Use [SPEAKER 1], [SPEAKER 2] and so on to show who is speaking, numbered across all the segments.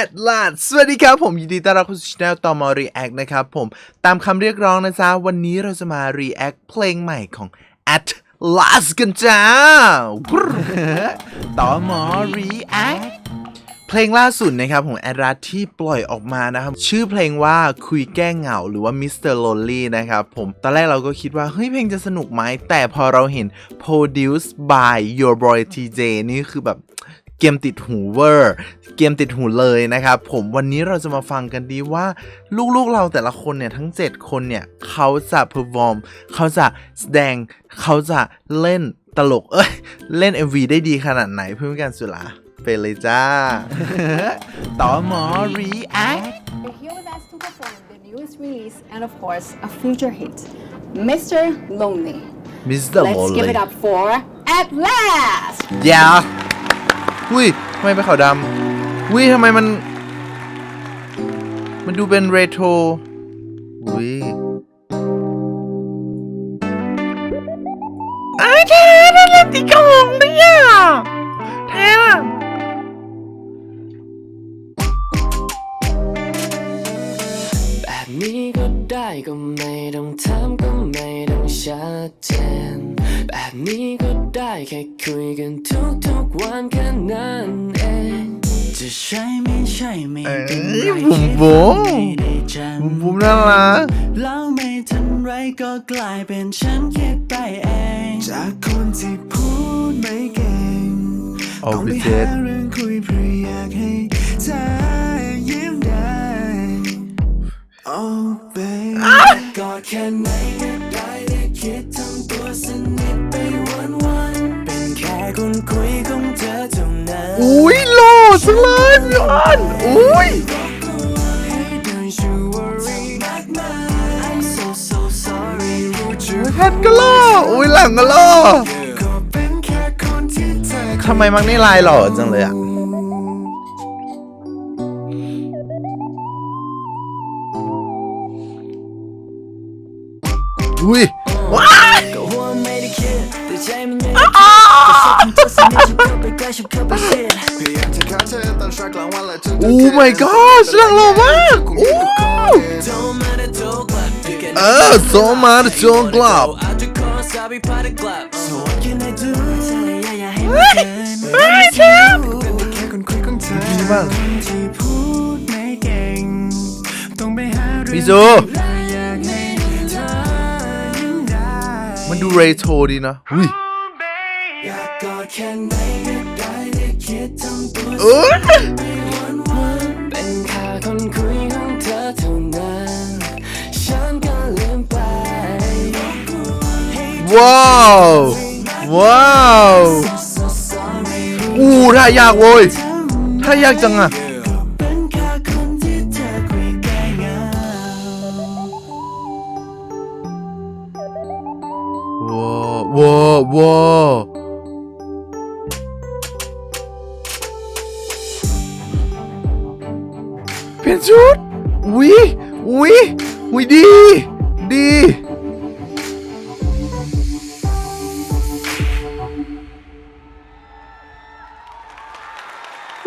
[SPEAKER 1] at last สวัสดีครับผมยินดีต้อนรับเข้าสู่ช่องต่อมา react นะครับผมตามคำเรียกร้องนะจ๊ะ วันนี้เราจะมา react เพลงใหม่ของ at last กันจ้าต่อมา react เพลงล่าสุดนะครับของแอดรัสที่ปล่อยออกมานะครับชื่อเพลงว่าคุยแก้เหงาหรือว่า Mr. Lonely นะครับผมตอนแรกเราก็คิดว่าเฮ้ยเพลงจะสนุกไหมแต่พอเราเห็น produced by your boy TJ นี่คือแบบ เกมติดหูเวอร์ เกมติดหูเลยนะครับ ผมวันนี้เราจะมาฟังกันดีว่า ลูกๆเราแต่ละคนเนี่ยทั้ง 7 คนเนี่ยเขาจะ perform เขาจะแสดงเขาจะเล่นตลก เอ้ย เล่น MV ได้ดีขนาดไหนเพื่อนกันสุลาไปเลยจ้า ต่อหมอ react
[SPEAKER 2] They're here with us to perform the newest release and, of course, a future hit, Mr. Lonely.
[SPEAKER 1] Mr.
[SPEAKER 2] Let's give
[SPEAKER 1] Lonely
[SPEAKER 2] it up for At Last!
[SPEAKER 1] ยา อุ้ยทำไมเป็นขาวดำอุ้ยทำไมมัน มันดูเป็นเรโทรอุ้ยไอ้แท้นั่นเล่นตีกระหงด้วยอะแท้
[SPEAKER 3] แบบนี้ก็ได้ก็ไม่ต้องถามก็ไม่ต้องชัดเจน แบบนี้ก็ได้แค่คุยกันทุกทุกๆวันแค่นั้นเอง
[SPEAKER 4] จะใช่ไม่ใช่ไม่
[SPEAKER 1] เอ้
[SPEAKER 4] เป็น
[SPEAKER 1] ย
[SPEAKER 4] ไร
[SPEAKER 1] บุ๋มบุ๋ม
[SPEAKER 4] ไม่ได้จ
[SPEAKER 1] บุ๋มบุ๋มน่ารักำ
[SPEAKER 4] แล้วไม่ทันไรก็กลายเป็นฉันคิดไปเองจากคนที่พูดไม่เก่ง
[SPEAKER 1] เอา
[SPEAKER 4] ต้อง
[SPEAKER 1] ไป
[SPEAKER 4] ไป
[SPEAKER 1] เจ็
[SPEAKER 4] หา
[SPEAKER 1] ด
[SPEAKER 4] เรื่องคุยเพื่ออยากให้เธอยิ้มได้ Oh baby กอดแค่ไหนก็ได้แต่คิดทำตัว สนิทไปวันวันๆเป็นแค่คนคุยของเธอเท่านั้น
[SPEAKER 1] อุ้ยหล่อจังเลยพี่ออนอุ้ย
[SPEAKER 4] Hey, don't you worry, I'm so so sorry รู้จุด
[SPEAKER 1] แพทก็หล่ออุ้ยหลังก็หล่อ
[SPEAKER 4] ก็เป็นแค่คนที่เธอ
[SPEAKER 1] ทำไมมักนี่ลายหล่อจังเลยอะ อุ้ย โอ้ my god หลังหล่อมากอู้
[SPEAKER 4] Don't matter don't clap you can
[SPEAKER 1] เออโซมาโจงกลับ
[SPEAKER 4] out the course I'll be part of clap So what can I do อย่าอย่าให้มันเกิน
[SPEAKER 1] ไม่ใช่
[SPEAKER 5] เป็นแค่คนคุยของเธอ
[SPEAKER 1] ดีมาก
[SPEAKER 4] ที่พูดไม่เก่งต้องไปหาเรื่อง
[SPEAKER 1] พี่ซู
[SPEAKER 4] อยากให้เธอยิ้มได้
[SPEAKER 1] มันดูเรโทรดีนะอุ้ย
[SPEAKER 4] อยากกอดแค่ไหนก็ได้แต่คิดทำตัว
[SPEAKER 1] เออ
[SPEAKER 3] เป็นแค่คนคุยของเธอเท่านั้นฉันก็ลืมไป
[SPEAKER 1] ว้าวว้าวอู้ท่ายากโว้ยท่ายากจังอะ
[SPEAKER 4] เป็น
[SPEAKER 1] ลี่ยนชุดวิวิวิดี ดี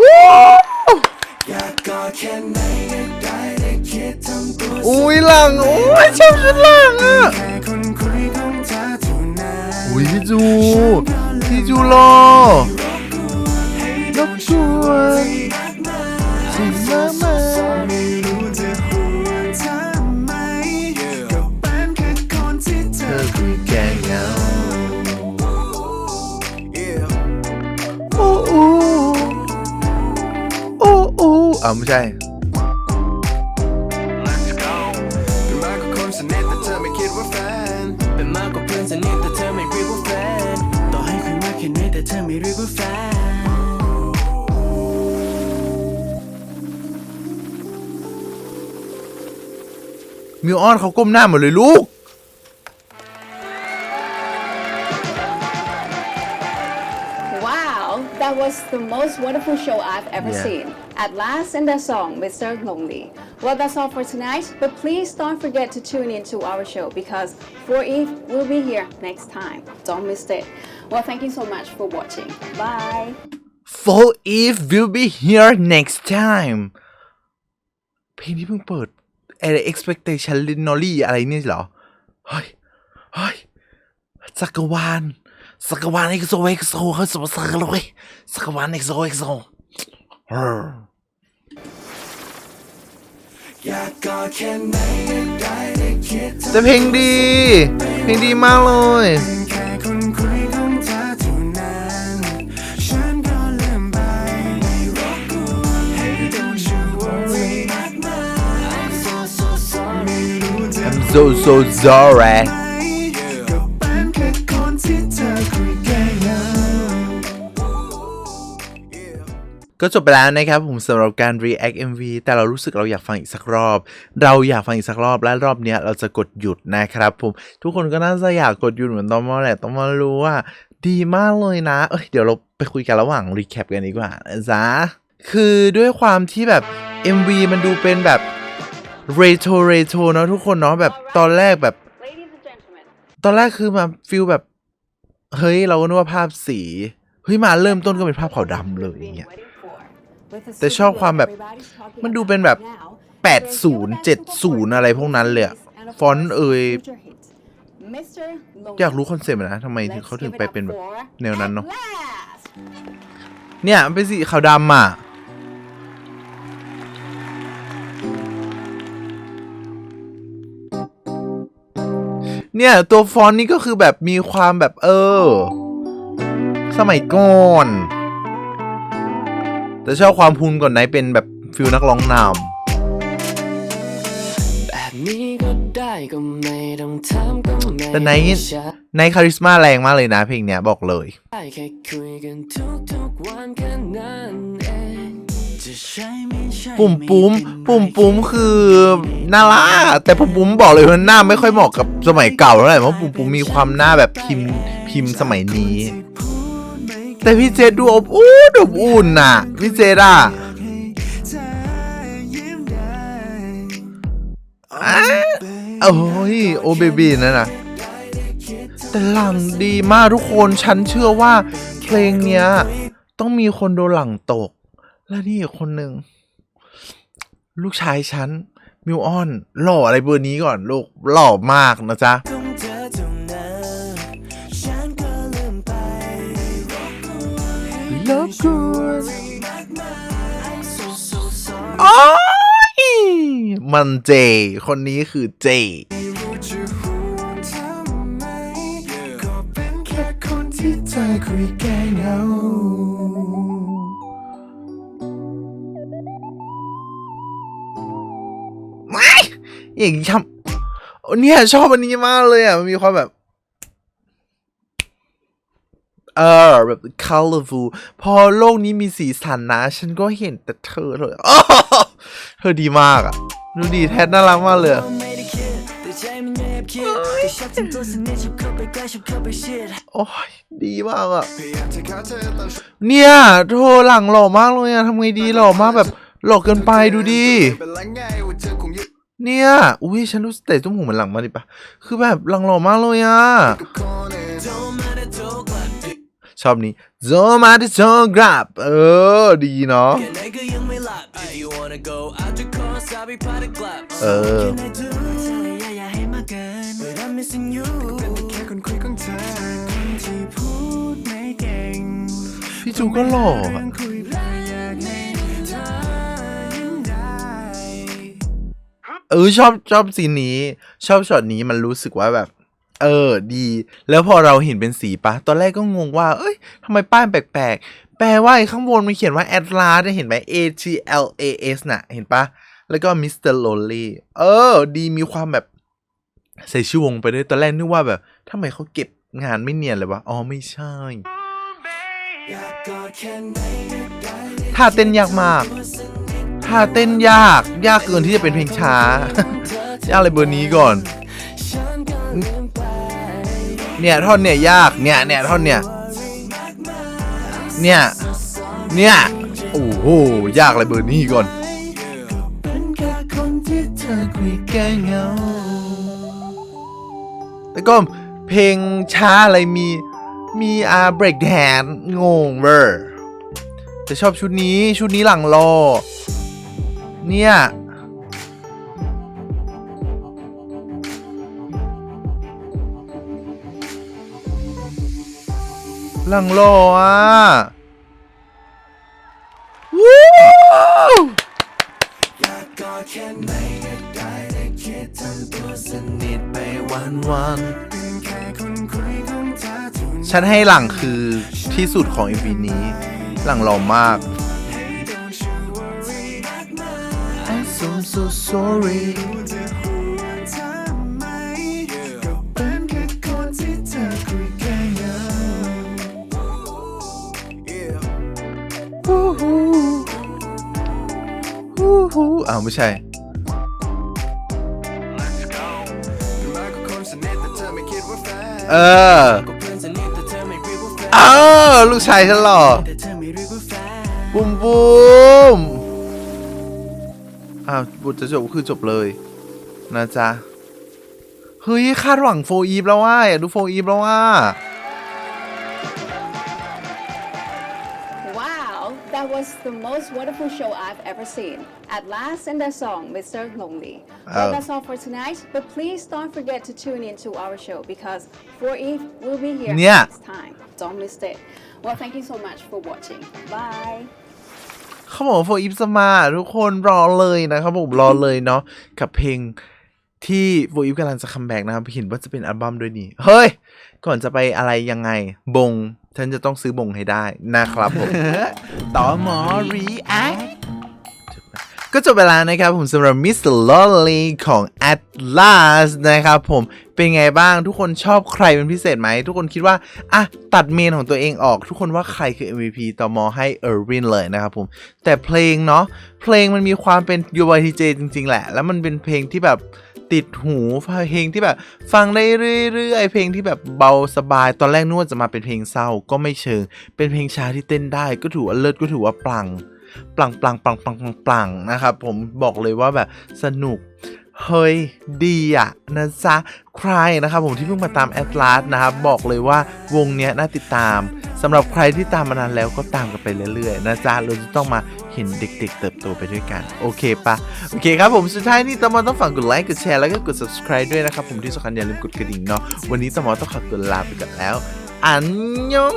[SPEAKER 1] ว้าว
[SPEAKER 4] อยากกอดแค่ไหนก็ได้แต่คิดทำตัว
[SPEAKER 1] อุ้ยหลัง โอ้ยชอบชุดหลังอะ
[SPEAKER 4] แค่คนคุยของเธอเท่านั้น
[SPEAKER 1] อุ้ยพี่จู พี่จูรอรบกวนสิ่งมากมาย โอ้อ่าไม่ใช่
[SPEAKER 5] เป็นมากกว่าคนสนิทแต่เธอไม่คิดว่าแฟน
[SPEAKER 4] เป็นมากกว่าเพื่อนสนิทแต่เธอไม่เรียกว่าแฟน ต่อให้คุยมากแค่ไหนแต่เธอไม่เรียกว่าแฟน
[SPEAKER 1] มิวออนเขาก้มหน้าหมดเลยลูก
[SPEAKER 2] Wow, that was the most wonderful show I've ever
[SPEAKER 1] Yeah.
[SPEAKER 2] seen. At last, and the song, Mr. Lonely. Well, that's all for tonight, but please don't forget to tune in to our show because For Eve will be here next time. Don't miss it. Well, thank you so much for watching. Bye.
[SPEAKER 1] for if will be here next time เพลงที่เพิ่งเปิด อะไร expectation l i n o l y อะไรเนี่ยเหรอ เฮ้ย เฮ้ยจักรวาลจักรวาล EXO EXO เฮ้ยสมศักดิ์เลยจักรวาล EXO EXO เฮ้อ
[SPEAKER 4] อยากกอดแค่ไหนก็ได้ได้คิดถึง
[SPEAKER 1] แต่เพลงดี เพลงดีมากเลย
[SPEAKER 4] แค่คนคุยของเร ก็จ
[SPEAKER 1] บไปแล้วนะครับผมสำหรับการ react MV แต่เรารู้สึกเราอยากฟังอีกสักรอบ เราอยากฟังอีกสักรอบและรอบเนี้ยเราจะกดหยุดนะครับผมทุกคนก็น่าจะอยากกดหยุดเหมือนตอมอแหละต้องมารู้ว่า ดีมากเลยนะ เอ้ยเดี๋ยวเราไปคุยกันระหว่าง recap กันดีกว่านะจ๊ะคือด้วยความที่แบบ MV มันดูเป็นแบบ retro retro เนอะทุกคนเนาะแบบตอนแรกแบบ
[SPEAKER 2] Ladies and gentlemen,
[SPEAKER 1] ตอนแรกคือมาฟิลแบบ เฮ้ย เราก็นึกว่าภาพสี เฮ้ย มาเริ่มต้นก็เป็นภาฟขาวดำเลยอย่างเงี้ย แต่ชอบความแบบมันดูเป็นแบบ 80 70 อะไรพวกนั้นเลยอะฟอนต์เอ่ยอยากรู้คอนเซ็ปต์นะทำไมถึงเขาถึงไปเป็นแบบแนวนั้นเนาะเนี่ยมันเป็นสีขาวดำอะเนี่ย ตัวฟอนต์นี่ก็คือแบบมีความแบบเออ สมัยก่อน แต่ชอบความพูนก่อนไหนเป็นแบบฟิลนักร้องน
[SPEAKER 3] แบบนี้ก็ได้ก็ไม่ต้องถามก็ไม่
[SPEAKER 1] แต่ไหน
[SPEAKER 3] ต้องชัดำ
[SPEAKER 1] ในคาริสมาแรงมากเลยนะเพลงเนี้ยบอกเลย
[SPEAKER 3] ได้แค่คุยกันทุกทุกๆวันแค่นั้นเอง
[SPEAKER 4] จะใช่ไม่ใช่
[SPEAKER 1] ปุ่มปุ้มปุ่มปุ้มคือน่ารักแต่ปุ่มปุ้มบอกเลยว่าหน้าไม่ค่อยเหมาะกับสมัยเก่าเท่าไหร่เพราะปุ่มปุ้มมีความหน้าแบบพิมพ์พิมพ์สมัยนี้ แต่พี่เจดดูอบอุ่นอบอุ่นน่ะ พี่เจดอะ
[SPEAKER 4] เธอยิ้มได้
[SPEAKER 1] อะโอ้ยโอเบบีนั่นนะแต่หลังดีมากทุกคนฉันเชื่อว่าเพลงเนี้ย ต้องมีคนโดนหลังตก และนี่อีกคนหนึ่ง ลูกชายฉัน มิวออน หล่ออะไรเบอร์นี้ก่อน ลูกหล่อมากนะจ๊ะ โอ้ยมันเจ คนนี้คือเจ
[SPEAKER 4] ไม่รู้จะทำเป็นแค่คนที่เธอคุยแก้เหงา
[SPEAKER 1] ไม่อย่างนี้ชอบเนี่ยชอบอันนี้มากเลยอะ มันมีความแบบ เออแบบ colorful พอโลกนี้มีสีสันนะ ฉันก็เห็นแต่เธอเลยเธอดีมากอะดูดีแทนน่ารักมากเลยโอ้ยดีมากอะ
[SPEAKER 5] พยายามจะเนี่
[SPEAKER 1] ยโทรหลังหล่อมากเลยอะทำไงดีหล่อมากแบบหล่อเกินไปดูดิ
[SPEAKER 5] เนี่ย
[SPEAKER 1] อุ้ยฉันรู้สึกแต่ตุ้มหูมันหลังมาดิปะคือแบบหลังหล่อมากเลยอะ ชอบนี้โซมาที่โซกราบเออ ดีเนาะ
[SPEAKER 4] แค่ไหนก็ยังไม่หลับ If you wanna go out the course I'll be part of club
[SPEAKER 1] เออ
[SPEAKER 4] Can I do เธออย่าอย่าให้มากเกิน But I'm missing you เป็นแค่คนคุยของเธอคนที่พูดไม่เก่ง
[SPEAKER 1] พี่จูก็หล่ออะ
[SPEAKER 4] เรื่องคุยเพื่ออยากให้เธอยิ้มได้
[SPEAKER 1] เออชอบชอบซีนนี้ ชอบช็อตนี้มันรู้สึกว่าแบบ เออดี แล้วพอเราเห็นเป็นสีปะตอนแรกก็งงว่า เอ้ยทำไมป้ายแปลกๆ แปลว่าไอ้ข้างบนมันเขียนว่า Atlas ได้เห็นไหม A T L A S น่ะ เห็นปะแล้วก็ Mr. Lonely เออ ดีมีความแบบ ใส่ชื่อวงไปด้วยตอนแรกนึกว่าแบบทำไมเขาเก็บงานไม่เนียนเลยวะอ๋อไม่ใช่
[SPEAKER 4] อยากกอดแค่ไหนก็ได้
[SPEAKER 1] ท่าเต้นยากมากท่าเต้นยาก ยากเกินที่จะเป็นเพลงช้า ยากอะไรเบอร์นี้ก่อน เนี่ยท่อนเนี่ยยากเนี่ยเนี่ยท่อนเนี่ยเนี่ยเนี่ยโอ้โหยากอะไรเบอร์นี้ก่อน
[SPEAKER 4] แค่คนที่เธอคุยแก้เหงา
[SPEAKER 1] แล้วก็เพลงช้าอะไรมีมีอาเบรกแดนงงเวอร์แต่ชอบชุดนี้ชุดนี้หลังรอเนี่ย
[SPEAKER 4] เธอเท่านั้น
[SPEAKER 1] ฉันให้หลังคือที่สุดของ MV นี้ หลังหล่อมาก
[SPEAKER 4] Don't you worry มากมาย
[SPEAKER 1] I'm so so sorry าวไม่ใช่
[SPEAKER 5] เอ
[SPEAKER 1] อ
[SPEAKER 3] เออ
[SPEAKER 1] ลูกชายฉันหล่อ
[SPEAKER 3] ก
[SPEAKER 1] บุ้มบุ้มอ้าวบทจะจบคือจบเลย นะจ๊ะ เฮ้ย คาดหวังโฟอีฟแล้วว่าอยากดูโฟอีฟแล้วว่า
[SPEAKER 2] was the most wonderful show I've ever seen. At last, and that song, Mr. Lonely. Well,
[SPEAKER 1] Oh.
[SPEAKER 2] that's all for tonight, but please don't forget to tune in to our show because For Eve will be here
[SPEAKER 1] Yeah.
[SPEAKER 2] next time. Don't miss it. Well, thank you so much for watching. Bye.
[SPEAKER 1] เขาบอกว่าโฟอีฟจะมาทุกคนรอเลยนะครับผมรอเลยเนาะกับเพลงที่โฟอีฟกำลังจะคัมแบ็กนะครับเห็นว่าจะเป็นอัลบั้มด้วยนี่ เฮ้ย ก่อนจะไปอะไรยังไง บง ฉันจะต้องซื้อบงให้ได้นะครับผม ต่อหมอ react ก็จบเวลานะครับผมสำหรับ Mr. Lolly ของ Atlas นะครับผมเป็นไงบ้างทุกคนชอบใครเป็นพิเศษไหม ทุกคนคิดว่าอะตัดเมนของตัวเองออก ทุกคนว่าใครคือ MVP ต่อมอให้ Erwin เลยนะครับผม แต่เพลงเนาะเพลงมันมีความเป็น UYTJ จริง ๆ แหละ แล้วมันเป็นเพลงที่แบบ ติดหูเพลงที่แบบ ฟังได้เรื่อยๆเพลงที่แบบเบาสบายตอนแรกนวดจะมาเป็นเพลงเศร้าก็ไม่เชิง เป็นเพลงช้าที่เต้นได้ก็ถือว่าเลิศก็ถือว่าปลังปลังปลังปลังปลังปลังปลังนะครับผมบอกเลยว่าแบบสนุก เฮ้ย ดีอะนะจ๊ะ ใครนะครับผมที่เพิ่งมาตามแอดลาสนะครับ บอกเลยว่าวงเนี้ยน่าติดตามสำหรับใครที่ตามมานานแล้วก็ตามกันไปเรื่อยๆนะจ๊ะเราจะต้องมาเห็นเด็กๆ เติบโตไปด้วยกัน โอเคปะโอเคครับผมสุดท้ายนี่ตมอต้องฝากกดไลค์กดแชร์แล้วก็กด subscribe ด้วยนะครับผมที่สำคัญอย่าลืมกดกระดิ่งเนาะวันนี้ตมอต้องขอตัวลาไปก่อนแล้วอันยอง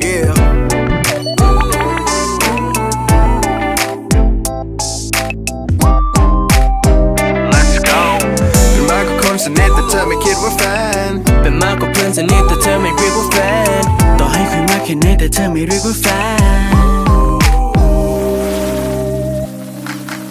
[SPEAKER 5] Yeah. สนิทแต่เธอไม่คิดว่าแฟน
[SPEAKER 3] เป็นมากกว่าเพื่อนสนิทแต่เธอไม่เรียกว่าแฟน ต่อให้คุยมากแค่ไหนแต่เธอไม่เรียกว่าแฟน